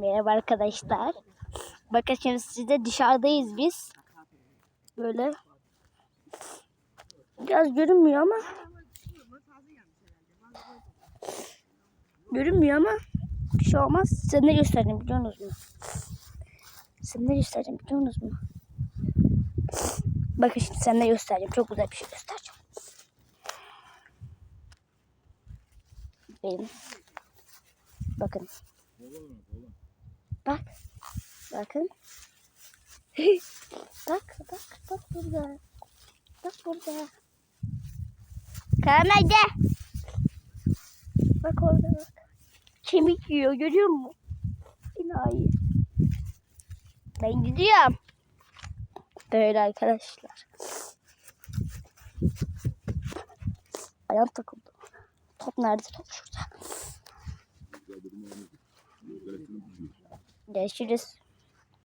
Merhaba arkadaşlar. Bakın şimdi size dışarıdayız biz. Böyle. Biraz görünmüyor ama. Görünmüyor ama bir şey olmaz. Size ne göstereceğim biliyor musunuz? Size ne göstereceğim biliyor musunuz? Bakın şimdi size ne göstereceğim. Çok güzel bir şey göstereceğim. Benim. Bakın. Bak. Bakın. bak bak bak burada. Bak burada. Kamerada. Bak orada bak. Kemik yiyor görüyor musun? İlahi. Ben gidiyorum. Böyle arkadaşlar. Ayağım takıldı. Top nerede? Top şurada. there she just